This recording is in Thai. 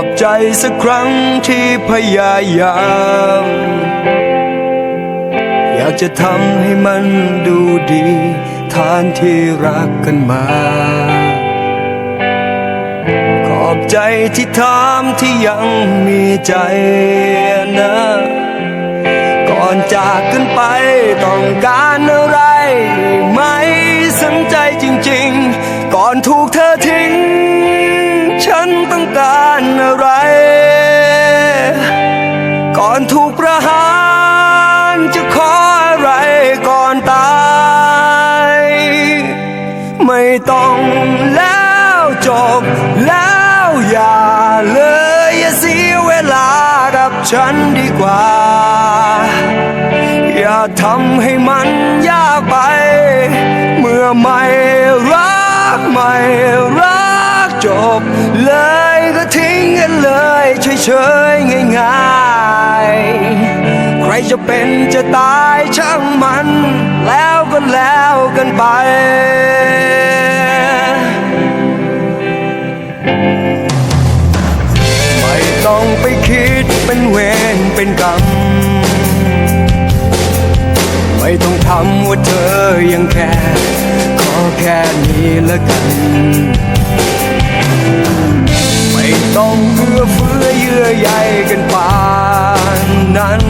อบใจสักครั้งที่พยายาม อยากจะทำให้มันดูดี ทานที่รักกันมา ขอบใจที่ถามที่ยังมีใจนะ ก่อนจากกันไปต้องการอะไรไหมสนใจจริง ๆ ถูกประหารจะขออะไรก่อนตาย ไม่ต้องแล้วจบแล้วอย่าเลยอย่าเสียเวลากับฉันดีกว่า อย่าทำให้มันยากไป เมื่อไม่รักไม่รักจบเลยก็ทิ้งกันเลยเฉย จะเป็นจะตายช่างมัน แล้วก็แล้วกันไป ไม่ต้องไปคิดเป็นเวรเป็นกรรม ไม่ต้องทำว่าเธอยังแค่ขอแค่นี้ละกัน ไม่ต้องเพื่อเฟื้อเยื่อใยกันปานนั้น